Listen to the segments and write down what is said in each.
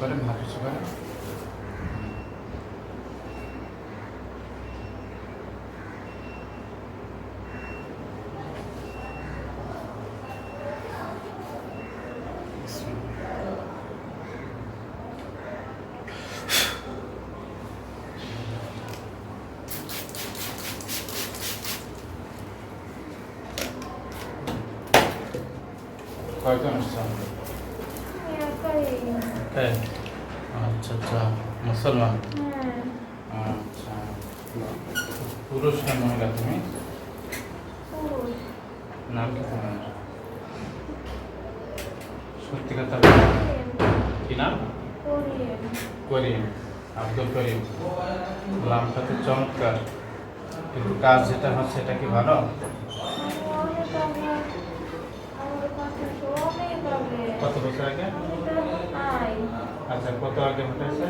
করেন হাত উঁচু করেন কয়জন আসছেন হ্যাঁ। আচ্ছা আচ্ছা। মুসলমান। আচ্ছা। পুরুষ না মহিলা তুমি? নাম কি তোমার? সত্যি কথা। কি নাম? করিম। আব্দুল করিম। নামটা তো চমৎকার। কিন্তু কাজ যেটা হচ্ছে এটা কি ভালো কত বছর আগে আচ্ছা কত আগে ঘটেছে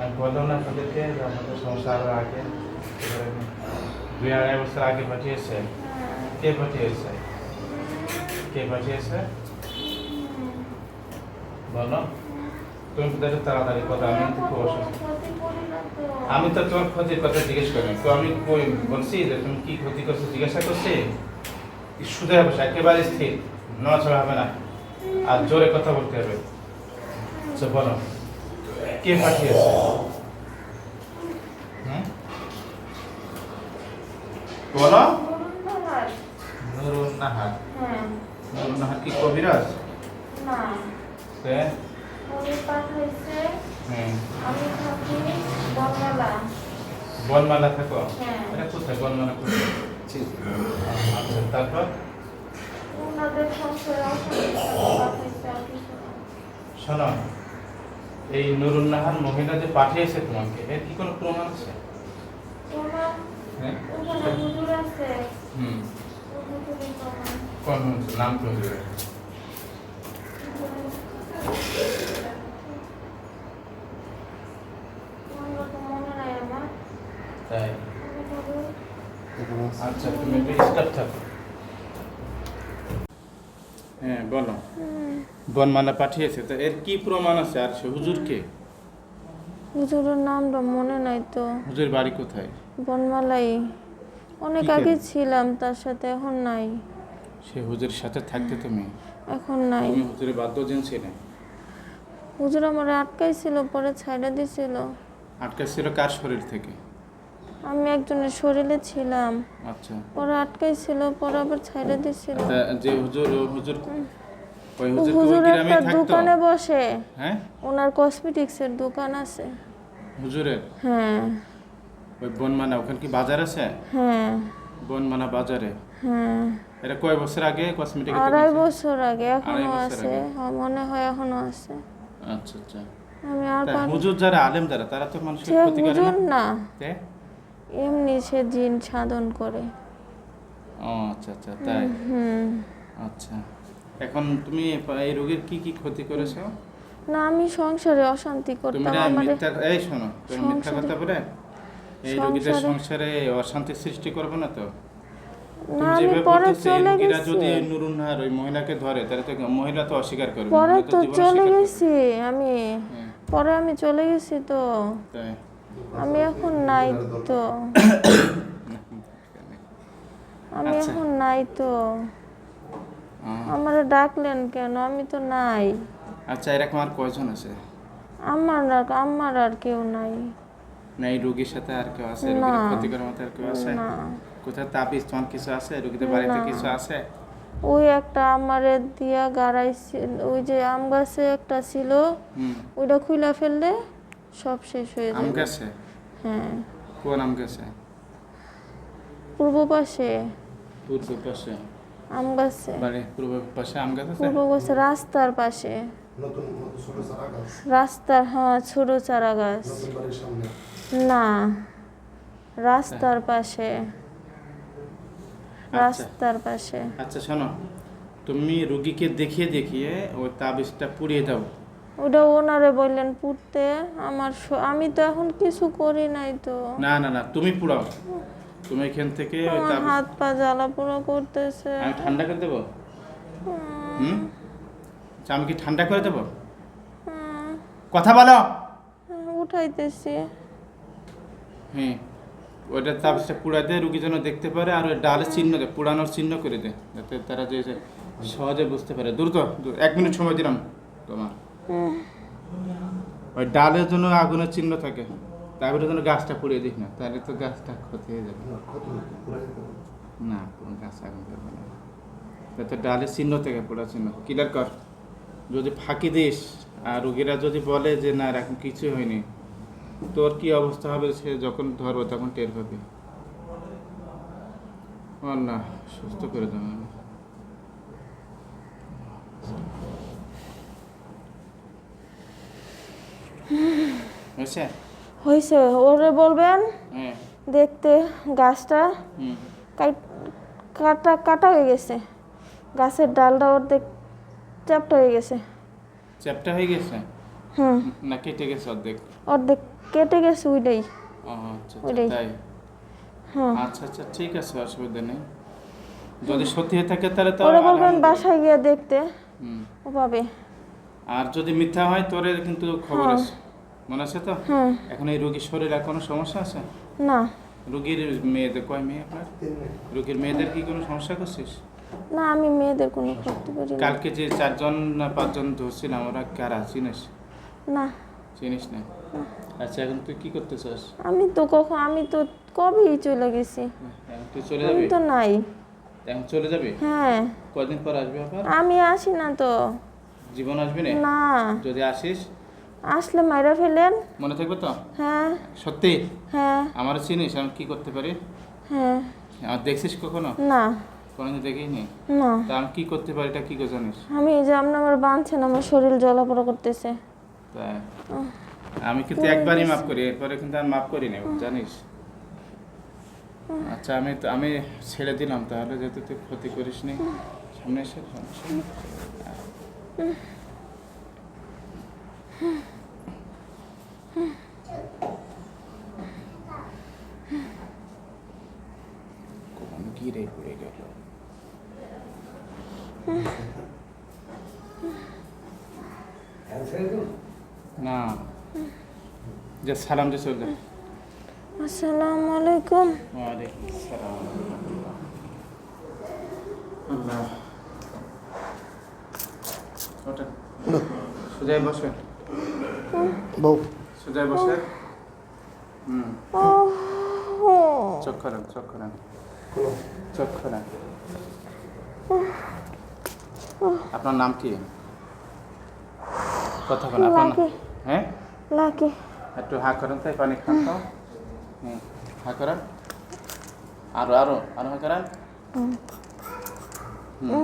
আমি বললাম না তাদেরকে যে আমাদের সংসার আরও আগে। দুই আড়াই বছর আগে পাঠিয়েছে। কে পাঠিয়েছে? কে পাঠিয়েছে? বলো। তুমি তাহলে তাড়াতাড়ি কথা আমি তো খুব অসুস্থ। আমি তো তোমার ক্ষতির কথা জিজ্ঞেস করি তো আমি বলছি যে তুমি কি ক্ষতি করছ জিজ্ঞাসা করছি? শুধু বসে একেবারে স্থির। নড়াচড়া হবে না। আর জোরে কথা বলতে হবে। আচ্ছা বলো। কে পাঠিয়েছে? বলো। নুরুন নাহার। নুরুন নাহার কি কবিরাজ? সে? হুম। আমি থাকি বনমালা। থাকো? হ্যাঁ। এটা কোথায়? বনমালা কোথায়? আচ্ছা তারপর? শোনো এই নুরুন নাহার মহিলা যে পাঠিয়েছে তোমাকে এর কি কোনো প্রমাণ আছে? হ্যাঁ? ওখানে হুজুর আছে। হুম। ওই হুজুরের প্রমাণ। কোন নাম কি হুজুরের? ওগুলো তো নাই আমার। তাই? আচ্ছা তুমি একটু স্টাফ থাকো। হ্যাঁ বলো। বনমালা পাঠিয়েছে তো এর কি প্রমাণ আছে? আর সে হুজুরকে হুজুরের নামটা মনে নাই তো। হুজুর বাড়ি কোথায়? বনমালাই। অনেক আগে ছিলাম তার সাথে এখন নাই। সে হুজুরের সাথে থাকতে তুমি? এখন নাই। তুমি হুজুরের বাদ্যজন ছিলে হুজুর আমার আটকাইছিল পরে ছাইড়া দিছিল। আটকা ছিল কার শরীর থেকে? আমি একজনের শরীরে ছিলাম। আচ্ছা। পরে আটকাইছিল পরে আবার ছাইড়া দিছিল। যে হুজুর হুজুর ওই হুজুর একটা দোকানে বসে। হ্যাঁ? ওনার কসমেটিক্সের দোকান আছে। হুজুরের? হ্যাঁ। ওই বনমানা ওখানে কি বাজার আছে? হ্যাঁ। বনমানা বাজারে? হ্যাঁ। এটা কয় বছর আগে কসমেটিক আড়াই বছর আগে এখনও আছে। মনে হয় এখনও আছে। আচ্ছা আচ্ছা। আমি আর হুজুর যারা আলেম যারা তারা তো মানুষের ক্ষতি করে না? না? এমনি সে জিন সাধন করে। ও আচ্ছা আচ্ছা তাই? হুম। আচ্ছা। এখন তুমি এই রোগের কি কি ক্ষতি করেছ? না আমি সংসারে অশান্তি তুমি করতাম মিথ্যা এই শোনো তুমি মিথ্যা কথা বলে এই রোগীদের সংসারে- অশান্তি সৃষ্টি করবে না তো? যদি ওই মহিলাকে ধরে তাহলে তো মহিলা তো অস্বীকার করবে পরে তো চলে গেছি আমি হ্যাঁ, পরে আমি চলে গেছি তো। তাই। আমি এখন নাই তো। আমি আচ্ছা। এখন নাই তো। আমার ডাকলেন কেন? আমি তো নাই। আচ্ছা এরকম আর কয়জন আছে? আমার আর আমার আর কেউ নাই। না এই রোগীর সাথে আর কেউ আছে? রোগীর ক্ষতি করার মতো আর কেউ আছে? কোথায়? তাবিজ তোমার কিছু আছে? রোগীদের বাড়িতে কিছু আছে? ওই একটা আমারে দিয়া গাড়াইছিল ওই যে আম গাছে একটা ছিল ওইটা খুলে ফেললে সব শেষ হয়ে আম যাবে। গাছে? হ্যাঁ। কোন আম গাছে? পূর্ব পাশে। পূর্ব পাশে। আম গাছে। বাড়ি পূর্ব পাশে আম গাছ আছে? পূর্ব পাশে রাস্তার পাশে। নতুন নতুন ছোট চারা গাছ? রাস্তার হ্যাঁ ছোট চারা গাছ। নতুন বাড়ির সামনে? না। রাস্তার পাশে। রাস্তার পাশে। আচ্ছা শোনো। তুমি রুগীকে দেখিয়ে দেখিয়ে ওই তাবিজটা পুড়িয়ে দাও। ওটা ওনারে বললেন পুড়তে আমার স- আমি তো এখন কিছু করি নাই তো। না না না তুমি পুড়াও। তুমি এখান থেকে ওই আমার তাবিজ হাত পা জ্বালা পোড়া করতেছে। আমি ঠান্ডা করে দেবো? হুম। তা আমি কি ঠান্ডা করে দেবো? হুম, কথা বলো। উঠাইতেছি। হ্যাঁ ওইটা তাপসটা পুড়া দে রুগী যেন দেখতে পারে আর ওই ডালের চিহ্ন দে পুড়ানোর চিহ্ন করে দে যাতে তারা যে যে সহজে বুঝতে পারে। দ্রুত দ্রুত, এক মিনিট সময় দিলাম তোমার। ওই ডালের জন্য আগুনের চিহ্ন থাকে। তারপরে যেন গাছটা পুড়িয়ে দিস না তাহলে তো গাছটা ক্ষতি হয়ে যাবে। না কোনো গাছ আগুন করবে না। যাতে ডালের চিহ্ন থেকে পোড়া চিহ্ন। ক্লিয়ার কর যদি ফাঁকি দিস আর রুগীরা যদি বলে যে না এখন কিছু হয়নি তোর কি অবস্থা হবে? সে যখন ধরবো তখন টের পাবে। না সুস্থ করে দেবো হয়েছে? হয়েছে। ওরে বলবেন? হ্যাঁ। দেখতে গাছটা কাটা কাটা হয়ে গেছে। গাছের ডালটা অর্ধেক চ্যাপটা হয়ে গেছে। চ্যাপটা হয়ে গেছে? হুম। না কেটে গেছে অর্ধেক? অর্ধেক কেটে গেছে ওইটাই। ওইটাই। হ্যাঁ আচ্ছা আচ্ছা ঠিক আছে অসুবিধা নেই। যদি সত্যি হয়ে থাকে তাহলে তো ওরে বলবেন বাসায় গিয়ে দেখতে। হুম। ও পাবে। আর যদি মিথ্যা হয় তোরে কিন্তু খবর। আছে। মনে আছে তো? হ্যাঁ। এখন এই রোগীর শরীরে কোনো সমস্যা আছে? না। রোগীর মেয়েদের কয় মেয়ে আপনার? রোগীর মেয়েদের কি কোনো সমস্যা করছিস? না আমি মেয়েদের কোনো করতে পারি না। কালকে যে চারজন না পাঁচজন ধরছিলাম ওরা কারা? চিনিস? না। চিনিস না? আচ্ছা এখন তুই কি করতে চাস আমি তো কখন আমি তো কবেই চলে গেছি। এখন তুই চলে আমি যাবি তো নাই। এখন চলে যাবি? হ্যাঁ। কয়দিন পর আসবি আবার? আমি আসি না তো। জীবন আসবি না? না। যদি আসিস আসলে মাইরা ফেলেন। মনে থাকবে তো? হ্যাঁ। সত্যি? হ্যাঁ। আমার চিনিস আমি কি করতে পারি? হ্যাঁ। আর দেখছিস কখনো? না। কোনোদিন দেখিনি? না। তা আমি কি করতে পারি এটা কি করে জানিস? আমি এই যে আপনি আমার বাঁধছেন আমার শরীর জ্বলাপড়া করতেছে। তাই আমি কিন্তু একবারই মাফ করি এরপরে কিন্তু আর মাফ করি না জানিস? আচ্ছা আমি তো আমি ছেড়ে দিলাম তাহলে যেহেতু তুই ক্ষতি করিস নি সামনে এসে সমস্যা নেই। কোন গিরে পড়ে গেল। না যে সালাম যে চলে যা। আসসালামু আলাইকুম। ওয়ালাইকুম আসসালাম আল্লাহ। ওটা সোজাই বসে। বউ। বসে। হুম। চোখ খোলেন চোখ খোলেন। চোখ খোলেন। আপনার নাম কি? কথা বলেন আপনার হ্যাঁ? লাকি একটু হা করেন তাই পানি খান তো। হা করেন। আরও আরও আরও হা করেন। হুম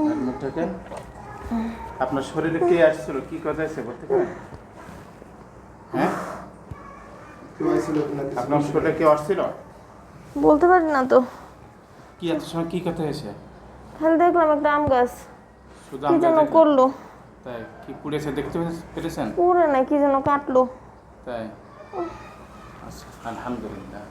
আর মুখ থেকে আপনার শরীরে কে আসছিল? কি কথা আছে বলতে পারেন হ্যাঁ কিনা কিছু আপনার শরীরে কি আসছিল বলতে পারি না তো। কি এত সময় কি কথা হয়েছে? খালি দেখলাম একটা আম গাছ। শুধু কি যেন। করল। তাই কি পুড়েছে দেখতে পেরেছেন? পুরে না কি যেন কাটলো। তাই। আচ্ছা আলহামদুলিল্লাহ।